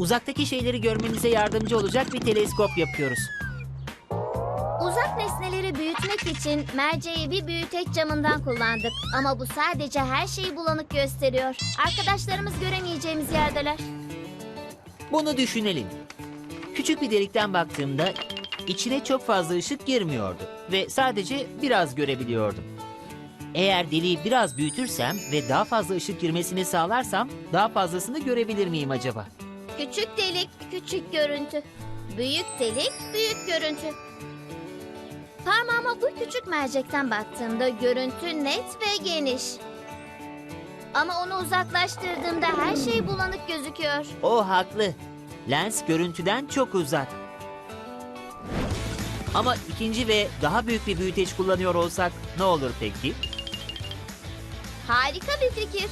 uzaktaki şeyleri görmenize yardımcı olacak bir teleskop yapıyoruz. Uzak nesneleri büyütmek için merceği bir büyüteç camından kullandık. Ama bu sadece her şeyi bulanık gösteriyor. Arkadaşlarımız göremeyeceğimiz yerdeler. Bunu düşünelim. Küçük bir delikten baktığımda içine çok fazla ışık girmiyordu ve sadece biraz görebiliyordum. Eğer deliği biraz büyütürsem ve daha fazla ışık girmesini sağlarsam daha fazlasını görebilir miyim acaba? Küçük delik, küçük görüntü. Büyük delik, büyük görüntü. Parmağıma bu küçük mercekten baktığımda görüntü net ve geniş. Ama onu uzaklaştırdığımda her şey bulanık gözüküyor. O haklı. Lens görüntüden çok uzak. Ama ikinci ve daha büyük bir büyüteç kullanıyor olsak ne olur peki? Harika bir fikir.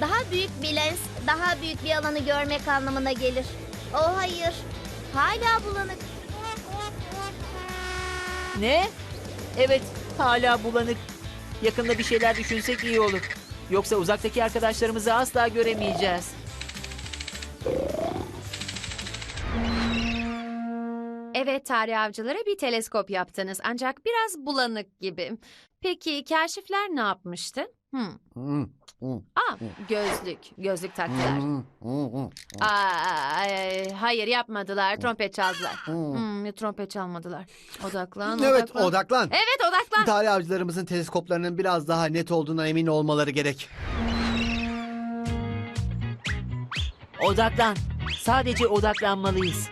Daha büyük bir lens, daha büyük bir alanı görmek anlamına gelir. Oh hayır, hala bulanık. Ne? Evet, hala bulanık. Yakında bir şeyler düşünsek iyi olur. Yoksa uzaktaki arkadaşlarımızı asla göremeyeceğiz. Evet tarih avcılara bir teleskop yaptınız ancak biraz bulanık gibi. Peki kaşifler ne yapmıştı? Hmm. Aa, gözlük. Gözlük taktılar. Aa, ay, hayır yapmadılar. Trompet çaldılar. Hmm, trompet çalmadılar. Odaklan, Evet odaklan. odaklan. Evet odaklan. Tarih avcılarımızın teleskoplarının biraz daha net olduğuna emin olmaları gerek. Odaklan. Sadece odaklanmalıyız.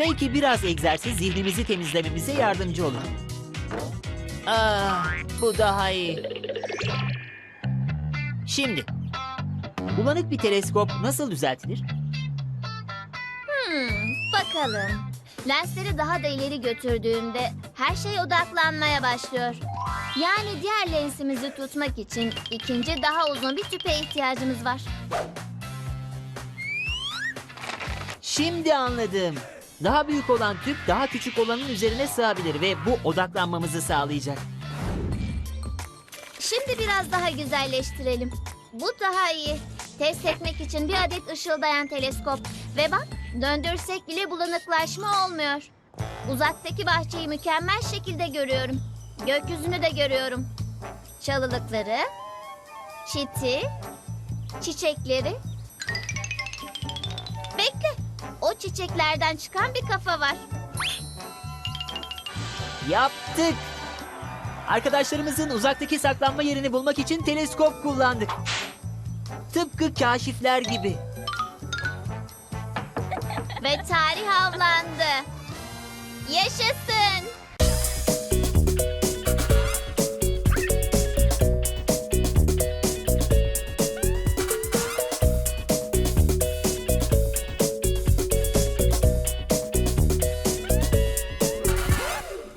Belki biraz egzersiz zihnimizi temizlememize yardımcı olur. Ah, bu daha iyi. Şimdi, bulanık bir teleskop nasıl düzeltilir? Hmm, bakalım. Lensleri daha da ileri götürdüğümde her şey odaklanmaya başlıyor. Yani diğer lensimizi tutmak için ikinci daha uzun bir tüpe ihtiyacımız var. Şimdi anladım. Daha büyük olan tüp daha küçük olanın üzerine sığabilir ve bu odaklanmamızı sağlayacak. Şimdi biraz daha güzelleştirelim. Bu daha iyi. Test etmek için bir adet ışıldayan teleskop. Ve bak döndürsek bile bulanıklaşma olmuyor. Uzaktaki bahçeyi mükemmel şekilde görüyorum. Gökyüzünü de görüyorum. Çalılıkları, çiti, çiçekleri. Bekle. Çiçeklerden çıkan bir kafa var. Yaptık. Arkadaşlarımızın uzaktaki saklanma yerini bulmak için teleskop kullandık. Tıpkı kaşifler gibi. Ve tarih avlandı. Yaşasın.